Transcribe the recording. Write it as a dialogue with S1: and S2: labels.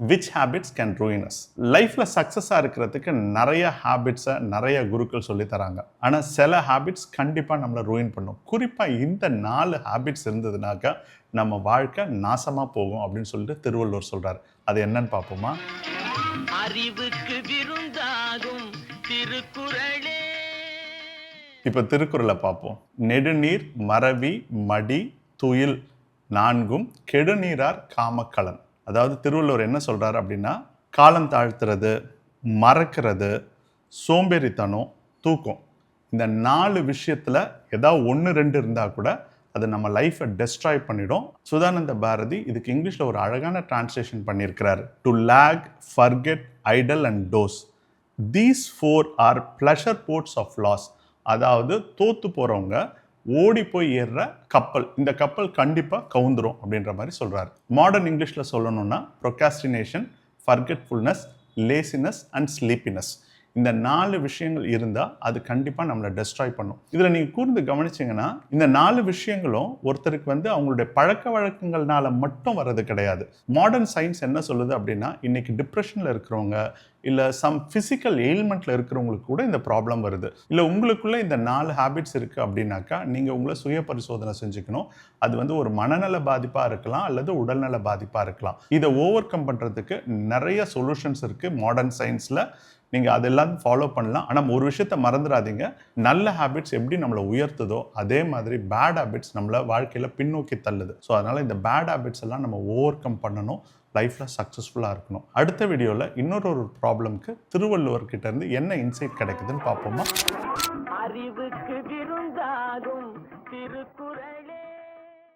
S1: Which habits can ரூயினஸ் லைஃப்பில் சக்ஸஸாக இருக்கிறதுக்கு நிறைய ஹேபிட்ஸை நிறைய குருக்கள் சொல்லி தராங்க. ஆனால் சில ஹேபிட்ஸ் கண்டிப்பாக நம்மளை ரூயின் பண்ணும். குறிப்பாக இந்த நாலு ஹேபிட்ஸ் இருந்ததுனாக்கா நம்ம வாழ்க்கை நாசமாக போகும் அப்படின்னு சொல்லிட்டு திருவள்ளுவர் சொல்கிறார் அது என்னன்னு பார்ப்போமா?
S2: அறிவுக்கு விருந்தாகும் திருக்குறளே.
S1: இப்போ திருக்குறளை பார்ப்போம். நெடுநீர் மறவி மடி துயில் நான்கும் கெடுநீரார் காமக்கலன். அதாவது திருவள்ளுவர் என்ன சொல்கிறார் அப்படின்னா காலம் தாழ்த்துறது மறக்கிறது சோம்பேறித்தனம் தூக்கம். இந்த நாலு விஷயத்தில் ஏதாவது ஒன்று ரெண்டு இருந்தால் கூட அது நம்ம லைஃப்பை டெஸ்ட்ராய் பண்ணிடும். சுதானந்த பாரதி இதுக்கு இங்கிலீஷில் ஒரு அழகான டிரான்ஸ்லேஷன் பண்ணியிருக்கிறார். To lag forget idle and doze these four are pleasure boats of loss அதாவது தோற்று போகிறவங்க ஓடி போய் ஏறுற கப்பல். இந்த கப்பல் கண்டிப்பாக கவுந்துரும் அப்படின்ற மாதிரி சொல்கிறாரு மாடர்ன் இங்கிலீஷில் சொல்லணும்னா procrastination forgetfulness laziness and sleepiness இந்த நாலு விஷயங்கள் இருந்தால் அது கண்டிப்பாக நம்மளை டெஸ்ட்ராய் பண்ணும். இதில் நீங்கள் கூர்ந்து கவனிச்சிங்கன்னா இந்த நாலு விஷயங்களும் ஒருத்தருக்கு வந்து அவங்களுடைய பழக்க வழக்கங்கள்னால மட்டும் வர்றது கிடையாது. மாடர்ன் சயின்ஸ் என்ன சொல்லுது அப்படின்னா இன்னைக்கு டிப்ரெஷனில் இருக்கிறவங்க இல்லை சம் ஃபிசிக்கல் எயில்மெண்ட்டில் இருக்கிறவங்களுக்கு கூட இந்த ப்ராப்ளம் வருது. இல்லை உங்களுக்குள்ளே இந்த நாலு ஹேபிட்ஸ் இருக்குது அப்படின்னாக்கா நீங்கள் உங்களை சுய பரிசோதனை செஞ்சுக்கணும். அது வந்து ஒரு மனநல பாதிப்பாக இருக்கலாம் அல்லது உடல்நல பாதிப்பாக இருக்கலாம். இதை ஓவர் கம் பண்ணுறதுக்கு நிறைய சொல்யூஷன்ஸ் இருக்குது மாடர்ன் சயின்ஸில் நீங்கள் அதெல்லாம் ஃபாலோ பண்ணலாம். ஆனால் ஒரு விஷயத்த மறந்துடாதீங்க நல்ல ஹேபிட்ஸ் எப்படி நம்மளை உயர்த்துதோ அதே மாதிரி பேட் ஹேபிட்ஸ் நம்மளை வாழ்க்கையில் பின்னோக்கி தள்ளுது. ஸோ அதனால் இந்த பேட் ஹேபிட்ஸ் எல்லாம் நம்ம ஓவர் கம் பண்ணணும் லைஃப்பில் சக்ஸஸ்ஃபுல்லாக இருக்கணும். அடுத்த வீடியோவில் இன்னொரு ஒரு ப்ராப்ளம்க்கு திருவள்ளுவர்கிட்ட இருந்து என்ன இன்சைட் கிடைக்குதுன்னு பார்ப்போமா? அறிவுக்கு விருந்தாகும் திருக்குறளே.